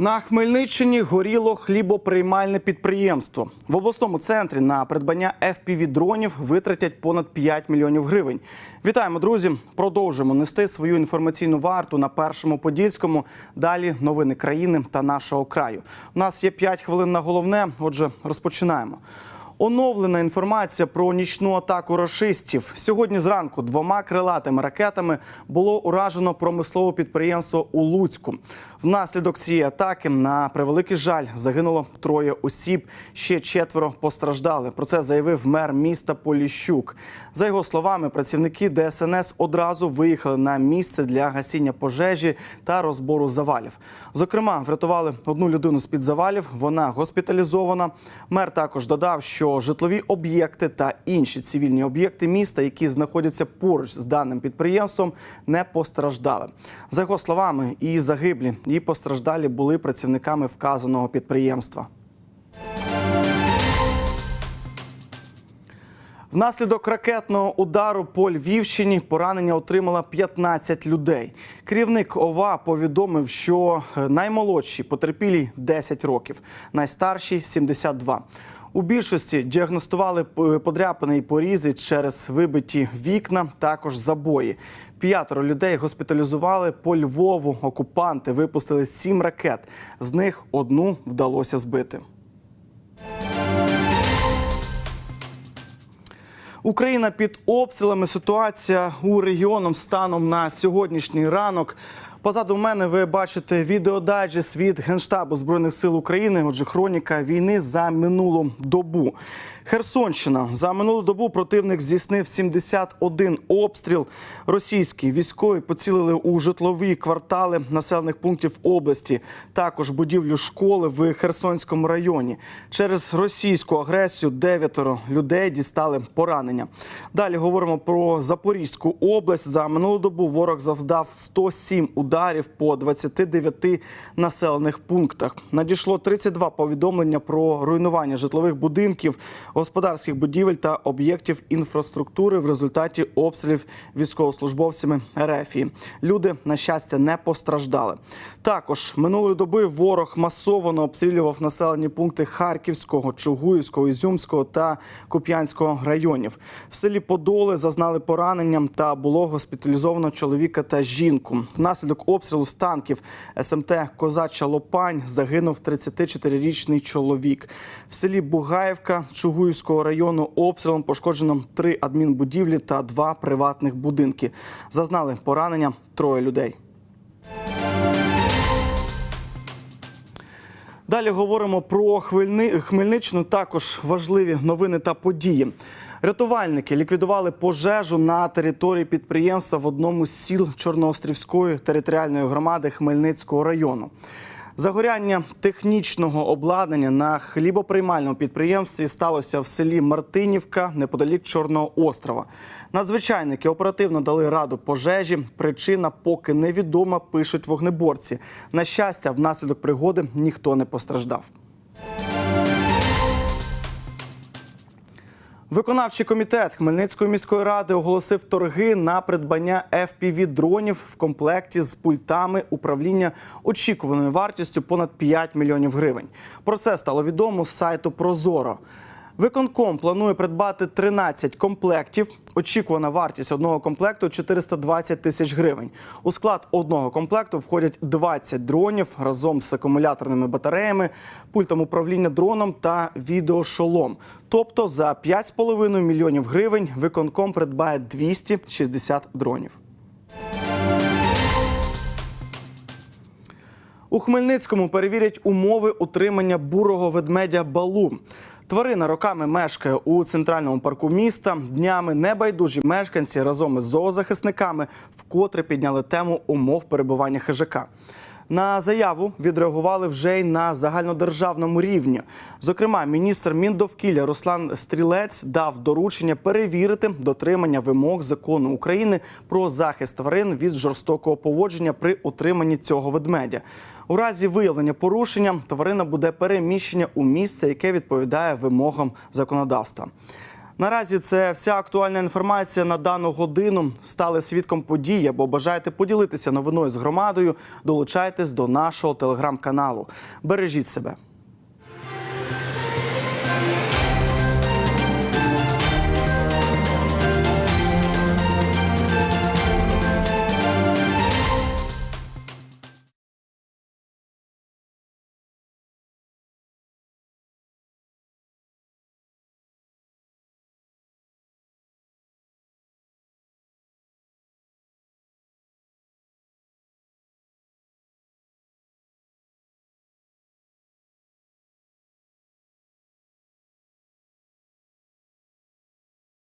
На Хмельниччині горіло хлібоприймальне підприємство. В обласному центрі на придбання fpv дронів витратять понад 5 мільйонів гривень. Вітаємо, друзі! Продовжуємо нести свою інформаційну варту на першому подільському. Далі новини країни та нашого краю. У нас є 5 хвилин на головне. Отже, розпочинаємо. Оновлена інформація про нічну атаку рашистів. Сьогодні зранку двома крилатими ракетами було уражено промислове підприємство у Луцьку. Внаслідок цієї атаки, на превеликий жаль, загинуло троє осіб. Ще четверо постраждали. Про це заявив мер міста Поліщук. За його словами, працівники ДСНС одразу виїхали на місце для гасіння пожежі та розбору завалів. Зокрема, врятували одну людину з під завалів. Вона госпіталізована. Мер також додав, що житлові об'єкти та інші цивільні об'єкти міста, які знаходяться поруч з даним підприємством, не постраждали. За його словами, і загиблі, і постраждалі були працівниками вказаного підприємства. Внаслідок ракетного удару по Львівщині поранення отримала 15 людей. Керівник ОВА повідомив, що е, наймолодші потерпілі 10 років, найстарші 72. У більшості діагностували подряпини і порізи через вибиті вікна, також забої. П'ятеро людей госпіталізували по Львову. Окупанти випустили сім ракет. З них одну вдалося збити. Україна під обстрілами. Ситуація у регіоном станом на сьогоднішній ранок. Позаду мене ви бачите відеодайджест від Генштабу Збройних сил України. Отже, хроніка війни за минулу добу. Херсонщина за минулу добу противник здійснив 71 обстріл. Російські військові поцілили у житлові квартали населених пунктів області. Також будівлю школи в Херсонському районі. Через російську агресію дев'ятеро людей дістали поранення. Далі говоримо про Запорізьку область. За минулу добу ворог завдав 107 ударів по 29 населених пунктах. Надійшло 32 повідомлення про руйнування житлових будинків, господарських будівель та об'єктів інфраструктури в результаті обстрілів військовослужбовцями РФ. Люди, на щастя, не постраждали. Також минулої доби ворог масово обстрілював населені пункти Харківського, Чугуївського, Ізюмського та Куп'янського районів. В селі Подоли зазнали поранення та було госпіталізовано чоловіка та жінку. Внаслідок обстрілу з танків СМТ Козача Лопань загинув 34-річний чоловік. В селі Бугаївка Чугуївського району обстрілом пошкоджено три адмінбудівлі та два приватних будинки. Зазнали поранення троє людей. Далі говоримо про Хмельни... Хмельниччину. Також важливі новини та події. Рятувальники ліквідували пожежу на території підприємства в одному з сіл Чорноострівської територіальної громади Хмельницького району. Загоряння технічного обладнання на хлібоприймальному підприємстві сталося в селі Мартинівка неподалік Чорного острова. Надзвичайники оперативно дали раду пожежі. Причина поки невідома, пишуть вогнеборці. На щастя, внаслідок пригоди ніхто не постраждав. Виконавчий комітет Хмельницької міської ради оголосив торги на придбання fpv дронів в комплекті з пультами управління очікуваною вартістю понад 5 мільйонів гривень. Про це стало відомо з сайту Прозоро. Виконком планує придбати 13 комплектів. Очікувана вартість одного комплекту 420 тисяч гривень. У склад одного комплекту входять 20 дронів разом з акумуляторними батареями, пультом управління дроном та відеошолом. Тобто за 5,5 мільйонів гривень виконком придбає 260 дронів. У Хмельницькому перевірять умови утримання бурого ведмедя Балу. Тварина роками мешкає у центральному парку міста. Днями небайдужі мешканці разом із зоозахисниками вкотре підняли тему умов перебування хижака. На заяву відреагували вже й на загальнодержавному рівні. Зокрема, міністр Міндовкілля Руслан Стрілець дав доручення перевірити дотримання вимог закону України про захист тварин від жорстокого поводження при утриманні цього ведмедя. У разі виявлення порушення тварина буде переміщена у місце, яке відповідає вимогам законодавства. Наразі це вся актуальна інформація на дану годину. Стали свідком подій або бажаєте поділитися новиною з громадою. Долучайтесь до нашого телеграм-каналу. Бережіть себе.